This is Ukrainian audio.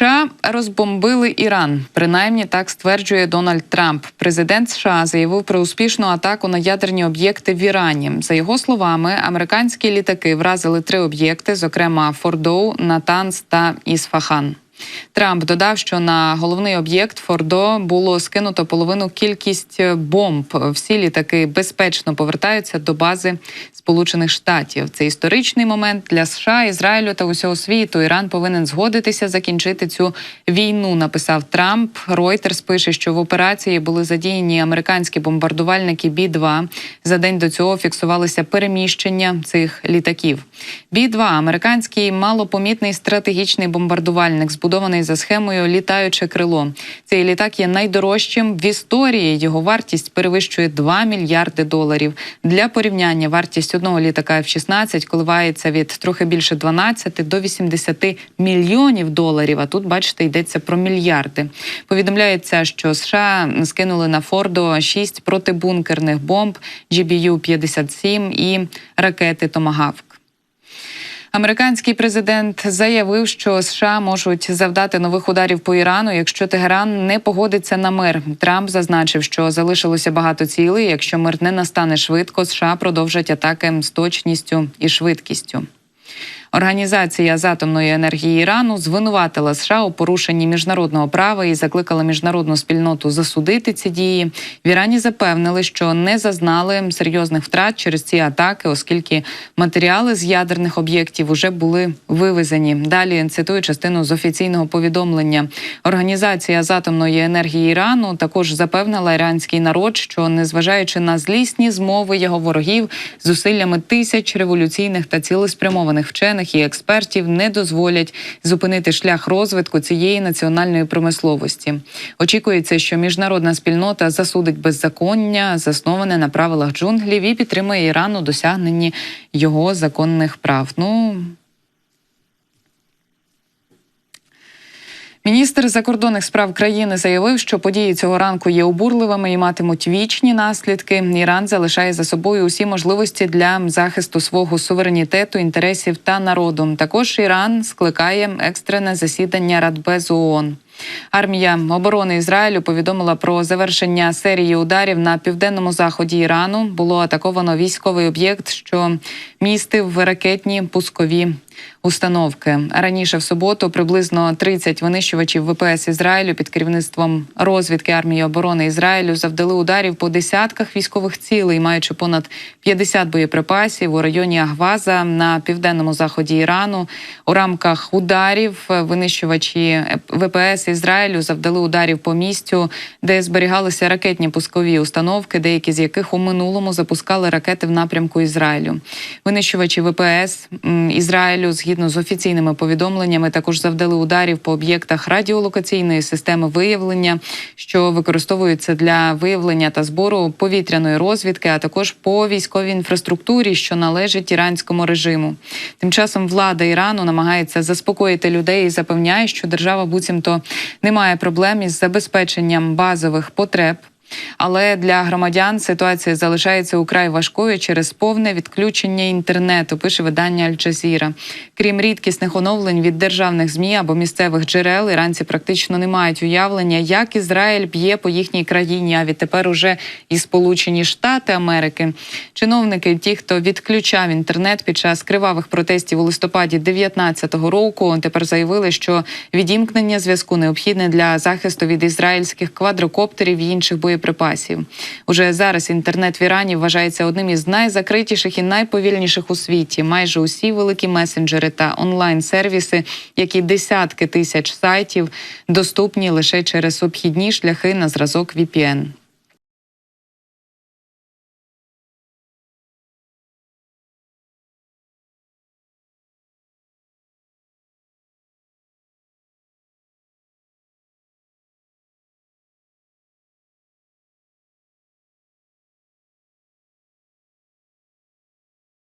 США розбомбили Іран. Принаймні так стверджує Дональд Трамп. Президент США заявив про успішну атаку на ядерні об'єкти в Ірані. За його словами, американські літаки вразили три об'єкти, зокрема Фордоу, Натанс та Ісфахан. Трамп додав, що на головний об'єкт Фордо було скинуто половину кількість бомб. Всі літаки безпечно повертаються до бази Сполучених Штатів. Це історичний момент для США, Ізраїлю та усього світу. Іран повинен згодитися закінчити цю війну. Написав Трамп. Reuters пише, що в операції були задіяні американські бомбардувальники Бі 2 За день до цього фіксувалися переміщення цих літаків. Бі 2 американський малопомітний стратегічний бомбардувальник, збудований за схемою літаюче крило. Цей літак є найдорожчим в історії. Його вартість перевищує 2 мільярди доларів. Для порівняння вартість одного літака F-16 коливається від трохи більше 12 до 80 мільйонів доларів. А тут, бачите, йдеться про мільярди. Повідомляється, що США скинули на Фордо 6 протибункерних бомб GBU-57 і ракети Томагавк. Американський президент заявив, що США можуть завдати нових ударів по Ірану, якщо Тегеран не погодиться на мир. Трамп зазначив, що залишилося багато цілей. Якщо мир не настане швидко, США продовжать атаки з точністю і швидкістю. Організація з атомної енергії Ірану звинуватила США у порушенні міжнародного права і закликала міжнародну спільноту засудити ці дії. В Ірані запевнили, що не зазнали серйозних втрат через ці атаки, оскільки матеріали з ядерних об'єктів вже були вивезені. Далі цитую частину з офіційного повідомлення. Організація з атомної енергії Ірану також запевнила іранський народ, що незважаючи на злісні змови його ворогів, зусиллями тисяч революційних та цілеспрямованих вчених і експертів не дозволять зупинити шлях розвитку цієї національної промисловості. Очікується, що міжнародна спільнота засудить беззаконня, засноване на правилах джунглів, і підтримує Іран у досягненні його законних прав. Ну Міністр закордонних справ країни заявив, що події цього ранку є обурливими і матимуть вічні наслідки. Іран залишає за собою усі можливості для захисту свого суверенітету, інтересів та народу. Також Іран скликає екстрене засідання Радбезу ООН. Армія оборони Ізраїлю повідомила про завершення серії ударів на південному заході Ірану. Було атаковано військовий об'єкт, що містив ракетні пускові установки. Раніше в суботу приблизно 30 винищувачів ВПС Ізраїлю під керівництвом розвідки армії оборони Ізраїлю завдали ударів по десятках військових цілей, маючи понад 50 боєприпасів у районі Агваза на південному заході Ірану. У рамках ударів винищувачі ВПС Ізраїлю завдали ударів по місцю, де зберігалися ракетні пускові установки, деякі з яких у минулому запускали ракети в напрямку Ізраїлю. Винищувачі ВПС Ізраїлю, згідно з офіційними повідомленнями, також завдали ударів по об'єктах радіолокаційної системи виявлення, що використовуються для виявлення та збору повітряної розвідки, а також по військовій інфраструктурі, що належить іранському режиму. Тим часом влада Ірану намагається заспокоїти людей і запевняє, що держава буцімто немає проблем із забезпеченням базових потреб. Але для громадян ситуація залишається украй важкою через повне відключення інтернету. Пише видання Аль-Джазіра. Крім рідкісних оновлень від державних змі або місцевих джерел, іранці практично не мають уявлення, як Ізраїль б'є по їхній країні. А відтепер уже і Сполучені Штати Америки. Чиновники, ті, хто відключав інтернет під час кривавих протестів у листопаді 2019 року, тепер заявили, що відімкнення зв'язку необхідне для захисту від ізраїльських квадрокоптерів і інших боєприпасів боєприпасів. Уже зараз інтернет в Ірані вважається одним із найзакритіших і найповільніших у світі. Майже усі великі месенджери та онлайн-сервіси, як і десятки тисяч сайтів, доступні лише через обхідні шляхи на зразок VPN.